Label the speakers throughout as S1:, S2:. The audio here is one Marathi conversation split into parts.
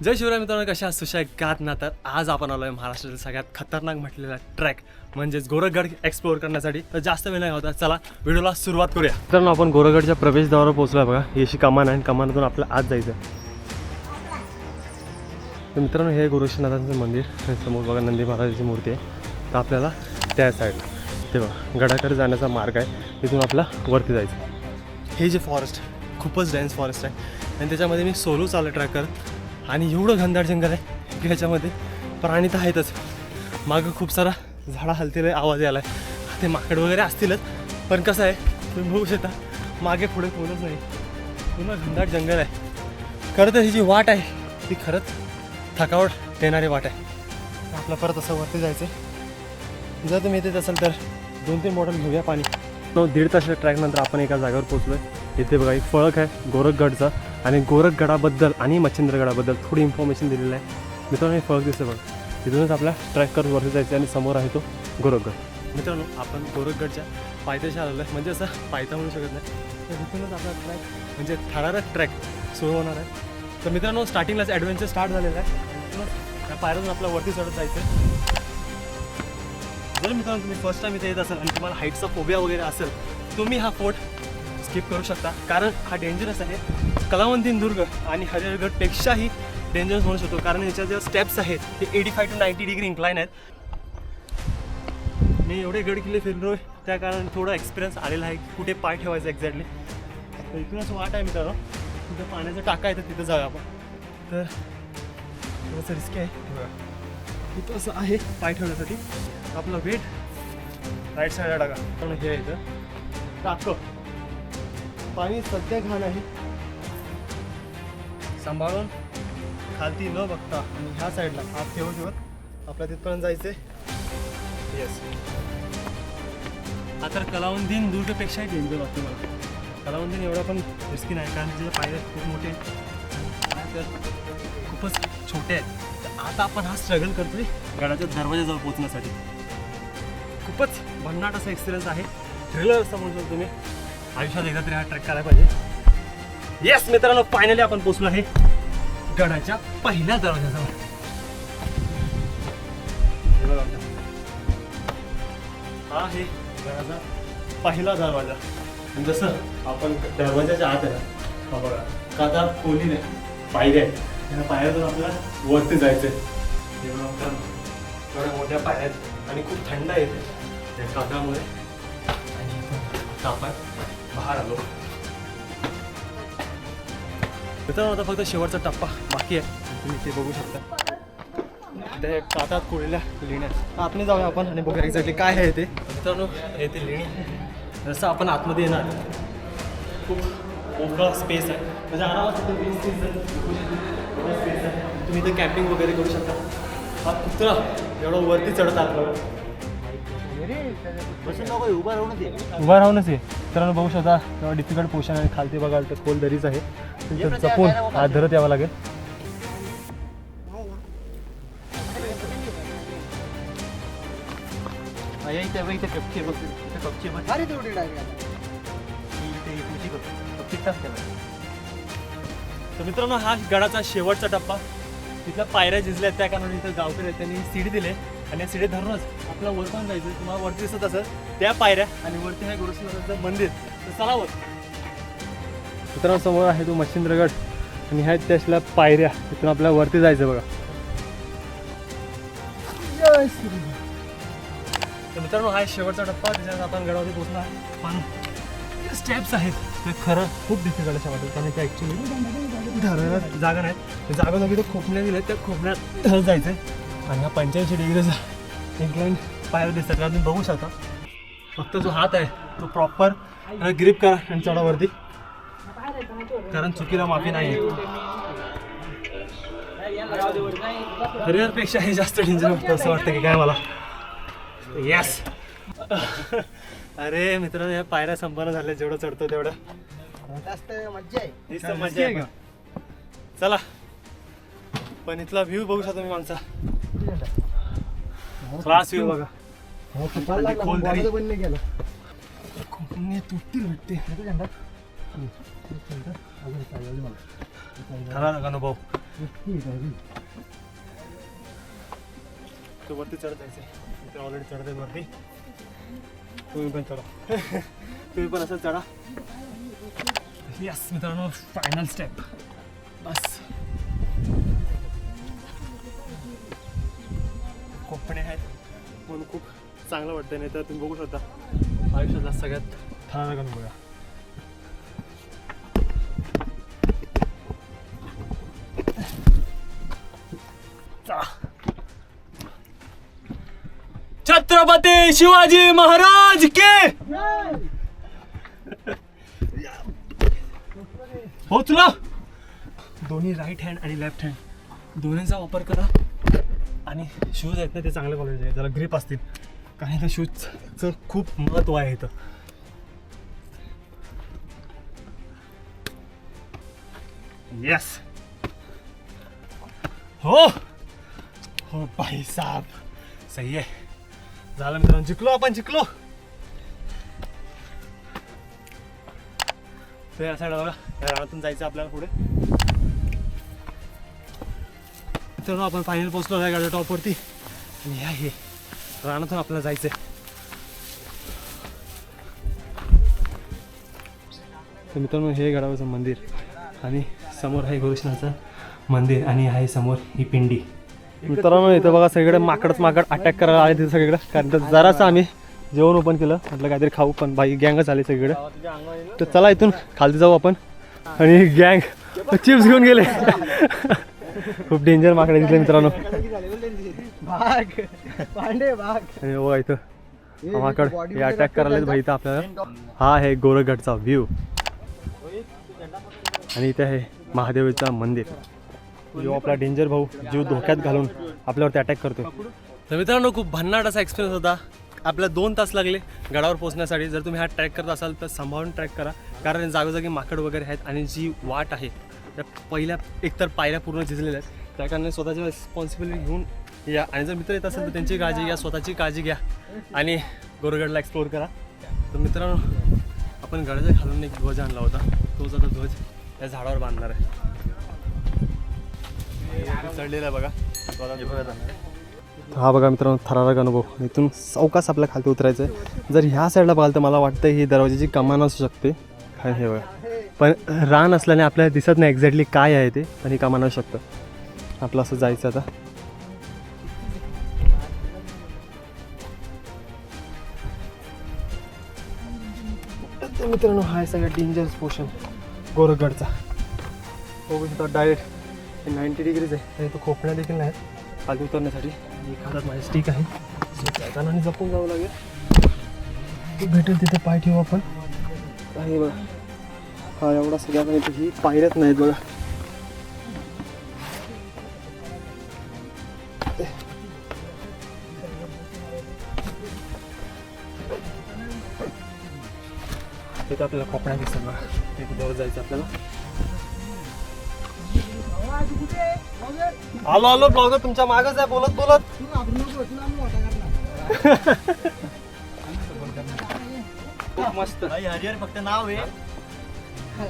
S1: जय शिवराय मित्रांनो कशा आहात? गात ना तर आज आपण आलोय महाराष्ट्रातील सगळ्यात खतरनाक म्हटलेला ट्रॅक म्हणजेच गोरखगड एक्सप्लोअर करण्यासाठी. तर जास्त वेळ नाही होता चला व्हिडिओला सुरुवात करूया. मित्रांनो आपण गोरखगडच्या प्रवेशद्वारावर पोहोचलोय बघा. ही अशी कमान आहे आणि कमानातून आपल्याला आत जायचं आहे. तर मित्रांनो हे गोरक्षनाथांचं मंदिर समोर बघा नंदी महाराजाची मूर्ती आहे. तर आपल्याला त्या साईडला ते बघा गडाकडे जाण्याचा मार्ग आहे. तिथून आपला वरती जायचं हे जे फॉरेस्ट खूपच डेन्स फॉरेस्ट आहे. आणि त्याच्यामध्ये मी सोलो चालू ट्रॅक करत आणि एवढं घनदाट जंगल आहे की ह्याच्यामध्ये प्राणी तर आहेतच. मागं खूप सारा झाडा हलतील आवाज यायला आहे ते माकड वगैरे असतीलच पण कसं आहे तुम्ही बघू शकता मागे पुढे कोणच नाही. पूर्ण घनदाट जंगल आहे. खरं तर ही जी वाट आहे ती खरंच थकावट देणारी वाट आहे. आपलं परत असं वरती जायचं आहे जर तुम्ही येत असाल तर दोन तीन बॉटल घेऊया पाणी. तो दीड तास ट्रॅकनंतर आपण एका जागेवर पोचलो आहे इथे बघा एक फळक आहे गोरखगडचा. आणि गोरखगडाबद्दल आणि मच्छिंद्रगडाबद्दल थोडी इन्फॉर्मेशन दिलेलं आहे. मित्रांनो हे फरक दिसतं बघ. तिथूनच आपला ट्रॅक करत वरती जायचं आणि समोर आहे तो गोरखगड मित्रांनो आपण गोरखगडच्या पायथ्याशी आलेलो आहे. म्हणजे असं पायथा म्हणू शकत नाही. तर तिथूनच आपला ट्रॅक म्हणजे थरारक ट्रॅक सुरू होणार आहे. तर मित्रांनो स्टार्टिंगलाच ॲडव्हेंचर स्टार्ट झालेला आहे. तिथूनच पायऱ्यातून आपल्या वरती चढत जायचं आहे. जर मित्रांनो तुम्ही फर्स्ट टाइम इथे येत असाल आणि तुम्हाला हाईटचा फोबिया वगैरे असेल तुम्ही हा फोर्ट स्किप करू शकता. कारण हा डेंजरस आहे. कलावंतीन दुर्ग आणि हरिहरगडपेक्षाही डेंजरस म्हणू शकतो. कारण याच्या ज्या स्टेप्स आहेत ते eighty five to ninety degree incline आहेत. मी एवढे गड किल्ले फिरलो त्या कारण थोडा एक्सपिरियन्स आलेला आहे. कुठे पाय ठेवायचं एक्झॅक्टली तर इथूनच वाट आहे मित्रांनो. तिथं पाण्याचं टाका येतं तिथं जाऊया आपण. तर थोडंसं रिस्की आहे. तिथं असं आहे पाय ठेवण्यासाठी. आपलं वेट राईट साईडला टाका. पण हे आहे इथं. टाकं. पाणी सध्या घाण आहे. सांभाळून खालती न बघता आणि ह्या साईडला हात ठेवून ठेवत आपल्या तिथपर्यंत जायचे. येस आता कलावंदीन दुर्गपेक्षाही डेंजर वाटतो मला. कलावंदीन एवढा पण रिस्की नाही कारण तिथे पायऱ्या खूप मोठे तर खूपच छोटे आहेत. तर आता आपण हा स्ट्रगल करतोय गडाच्या दरवाजाजवळ पोहोचण्यासाठी. खूपच भन्नाट असा एक्सपिरियन्स आहे. थ्रिलर असं म्हणतो तुम्ही. आयुष्यात एकदा तरी हा ट्रॅक करायला पाहिजे. येस मित्रांनो फायनली आपण पोहोचलो आहे गडाच्या पहिल्या दरवाजाजवळ हा आहे गडाचा पहिला दरवाजा. जसं आपण दरवाजाच्या आत आहे ना हा बघा कादा खोली नाही पायऱ्या आहेत. या पायऱ्यातून आपल्याला वरती जायचं आहे थोड्या मोठ्या पायऱ्या आहेत आणि खूप थंड आहे त्या कादामुळे आणि तापात आलो. मित्रांनो आता फक्त शेवटचा टप्पा बाकी आहे. तुम्ही ते बघू शकता. ते कातात कोळलेल्या लेण्या आतमध्ये जाऊया आपण आणि बघूया एक्झॅक्टली काय आहे ते. मित्रांनो हे ते लेणी. जसं आपण आतमध्ये येणार खूप मोकळा स्पेस आहे. म्हणजे आरामात space आहे. तुम्ही इथे कॅम्पिंग वगैरे करू शकता. हा कुत्रा एवढा वरती चढत
S2: दे
S1: उभा राहूनच आहे मित्रांनो बघू शकता तेव्हा डिफिकल्ट पोर्शन आणि खालती बघाल तर खोल दरीच आहे. जपून हात धरत यावं लागेल. तर मित्रांनो हा गडाचा शेवटचा टप्पा. तिथल्या पायऱ्या झिजल्या त्या कारणाने इथं गावकरी त्यांनी सीडी दिले. आणि या सीडी धरूनच आपला वर पण जायचं. तुम्हाला वरती दिसत असेल त्या पायऱ्या आणि वरती आहे गुरुनाथांचं मंदिर. तर चला वर. मित्रांनो समोर आहे तो मच्छिंद्रगड आणि ह्या त्यासल्या पायऱ्या. तिथून आपल्याला वरती जायचं बघा. तर मित्रांनो हा शेवटचा टप्पा. त्याच्यात आपण गडावरती पोहोचला आहे. पण स्टेप्स आहेत ते खरं खूप डिफिकल्ट अशा वाटतं कारण ते ॲक्च्युली धरायला जागा नाही. त्या जागोजागी ते खोपण्या दिल्या त्या खोपण्यात धर जायचं आणि हा पंच्याऐंशी डिग्रीचा इन्क्लाइन पायर दिसतात. कारण तुम्ही बघू शकता. फक्त जो हात आहे तो प्रॉपर ग्रिप करा आणि चढावरती कारण चुकीला माफी नाही हरिहरपेक्षा हे जास्त डेंजर वाटतं असं वाटतं की काय मला. येस अरे मित्रांनो या पायऱ्या संपन्न झाल्या. जेवढं चढतो तेवढं.
S3: आहे.
S1: मजा आहे. चला. पण इथला व्ह्यू बघू शकता मी मागचा. क्लास व्ह्यू बघा. खाली खोपणे तुटतील वाटते. खरा अनुभव तो वरती चढत जायचं ते ऑलरेडी चढत आहे वरती. तुम्ही पण चढा. तुम्ही पण असं चढा. यस मित्रांनो फायनल स्टेप म्हणून खूप चांगलं वाटतं नाही तर तुम्ही बघू शकता. आयुष्यातला सगळ्यात थरारक अनुभव आहे. छत्रपती शिवाजी महाराज के! हो, पोचलो दोन्ही राईट हँड आणि लेफ्ट हँड दोन्हीचा वापर करा. आणि शूज आहेत ना ते चांगल्या क्वालिटीचे आहेत. जरा ग्रीप असतील. कारण त्या शूजचं खूप महत्त्व आहे इथं. येस हो. हो भाई साहब. सही आहे. झालं मित्रांनो जिंकलो आपण जिंकलो. ते या साईडला बघा. या रानातून जायचं आपल्याला पुढे. मित्रांनो आपण फायनल पोहोचलो आहे गाड्या टॉपवरती आणि ह्या हे रानातून आपल्याला जायचं तर मित्रांनो हे गडावरचं मंदिर आणि समोर आहे गोरेशनाचं मंदिर आणि आहे समोर ही पिंडी. मित्रांनो इथं बघा सगळीकडे माकडच माकड अटॅक करायला आले तिथे सगळीकडे. कारण तर जरासं आम्ही जेवण ओपन केलं. म्हटलं काहीतरी खाऊ पण बाई गँगच आले सगळीकडे. तर चला इथून खालती जाऊ आपण. आणि गँग चिप्स घेऊन गेले. खूप डेंजर माकडे दिसले मित्रांनो.
S3: भाग. पांडे भाग.
S1: आणि बघा इथं. हा माकड हे अटॅक करायला भाई इथं आपल्याला. हा आहे गोरगडचा व्ह्यू आणि इथे आहे महादेवाचं मंदिर. जो आपला डेंजर भाऊ जीव धोक्यात घालून आपल्यावरती अटॅक करतो तर मित्रांनो खूप भन्नाट असा एक्सपिरियन्स होता. आपल्याला दोन तास लागले गडावर पोहोचण्यासाठी. जर तुम्ही हा ट्रॅक करत असाल तर सांभाळून ट्रॅक करा. कारण जागोजागी माकड वगैरे आहेत आणि जी वाट आहे त्या पहिल्या एकतर पायऱ्या पूर्ण झिजलेल्या आहेत. त्या कारणाने स्वतःची रिस्पॉन्सिबिलिटी घेऊन या. आणि जर मित्र येत असेल तर त्यांची काळजी घ्या स्वतःची काळजी घ्या. आणि गोरगडला एक्सप्लोर करा. तर मित्रांनो आपण गडाच्या खालून एक ध्वज आणला होता. तोच आता ध्वज या झाडावर बांधणार आहे. चढलेला आहे बघा हा बघा मित्रांनो थरारक अनुभव. इथून चौकास आपल्या खालती उतरायचं आहे जर ह्या साईडला बघाल तर मला वाटतं ही दरवाजाची कमान असू शकते. काय हे बघा. पण रान असल्याने आपल्याला दिसत नाही एक्झॅक्टली काय आहे ते पण हे का म्हणू शकतं. आपलं असं जायचं आता. मित्रांनो हा आहे सगळ्यात डेंजरस पोर्शन गोरखगडचा बघू शकता डायरेक्ट नाईन्टी डिग्रीज आहे. आणि तो खोपण्या देखील नाही खाली उतरण्यासाठी. एक हातात माझी स्टिक आहे. जाताना जपून जावं लागेल. भेटेल तिथे पाय ठेवू आपण. काही बघा हा एवढा सगळ्या पण इथे ही पायऱ्याच नाहीत बघा. तिथे आपल्याला कोकणा दिसतात बघा. ते कुठे जायचं आपल्याला. आलो आलो ब्लॉगर तुमच्या मागच आहे बोलत बोलत. मस्त.
S2: हरिहर फक्त नाव आहे.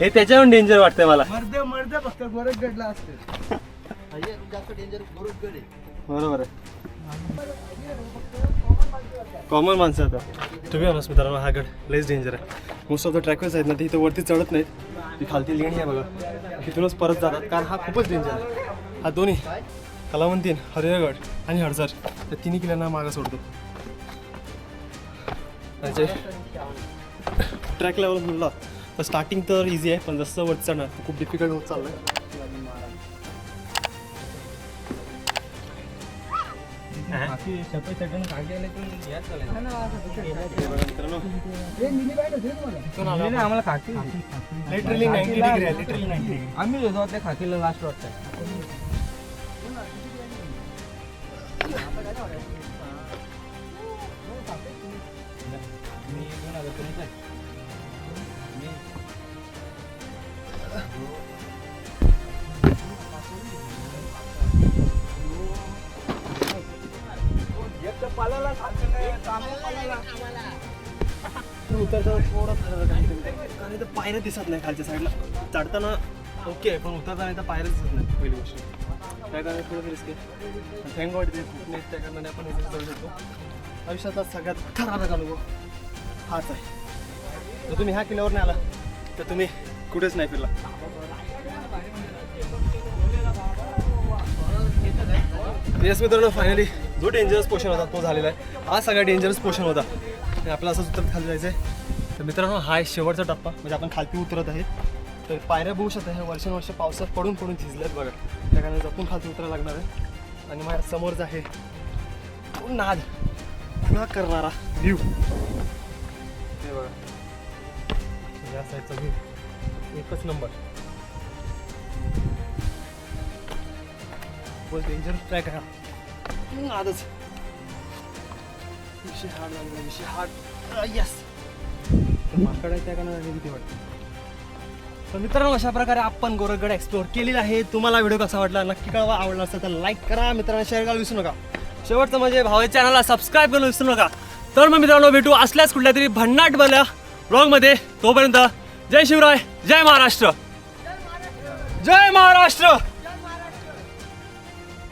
S1: हे त्याच्याहून डेंजर वाटतंय मला.
S3: मर्द मर्द फक्त असते
S2: जास्त डेंजर आहे
S1: बरोबर आहे. कॉमन माणसं आता. तुम्ही म्हणून मित्रांनो हा गड लईच डेंजर आहे. मोस्ट ऑफ द ट्रॅकर्स आहेत ना ते इथं वरती चढत नाहीत. ती खालती लेणी आहे बघा. तिथूनच परत जातात कारण हा खूपच डेंजर आहे. हा दोन्ही कलावंतीन हरिहरगड आणि हडसर त्या तिन्ही किल्ल्यांना मागं सोडतो. त्याचे ट्रॅक लेवल म्हणला तर स्टार्टिंग तर इझी आहे पण जसं वरती चढणार खूप डिफिकल्ट होत चाललं.
S3: हे
S2: आम्हाला खाकी.
S1: लिटरली नाईन्टी डिग्री आहे लिटरली नाईन्टी
S2: आम्ही खाकीला लास्ट वाटतं
S1: उतरताना थोडं थरथर काहीतरी. कारण इथं पायऱ्या दिसत नाही खालच्या साईडला. चढताना ओके आहे पण उतरता नाही तर दिसत नाही पहिली गोष्ट. त्या कारणाने थोडं रिस्क आहे. थँक गॉड ते नाही त्या कारणाने आपण इथे करू शकतो. आयुष्यातला सगळ्यात थरारक अनुभव हाच आहे. जर तुम्ही ह्या किल्ल्यावर नाही आला तर तुम्ही कुठेच नाही फिरला. येस मित्रांनो फायनली जो डेंजरस पोर्शन होता तो झालेला आहे. हा सगळा डेंजरस पोर्शन होता. आणि आपल्याला असंच उतरत खाली जायचं आहे तर मित्रांनो हा आहे शेवटचा टप्पा. म्हणजे आपण खालती उतरत आहे. तर पायऱ्या बघू शकता ह्या वर्षानुवर्ष पावसात पडून पडून झिजल्यात बघा. त्या कारणाने जपून खालती उतरायला लागणार आहे. आणि माझ्या समोरच आहे नाद. खुळा करणारा व्ह्यू हे बघा. या साईडचा व्ह्यू एकच नंबर बोल डेंजर ट्रॅक आहे हा. आजच विषय हार्ड लागला विषय हार्ड यस माकड आहे त्या कारणा वाटते तर मित्रांनो अशा प्रकारे आपण गोरखगड एक्सप्लोअर केलेला आहे. तुम्हाला व्हिडिओ कसा वाटला नक्की कळवा. आवडला असेल तर लाईक करा. मित्रांनो शेअर करायला विसरू नका. शेवटचं म्हणजे भावे चॅनलला सबस्क्राईब करायला विसरू नका. तर मग मित्रांनो भेटू असल्याच कुठल्या तरी भन्नाट बनल्या ब्लॉगमध्ये तोपर्यंत जय शिवराय जय महाराष्ट्र. जय महाराष्ट्र!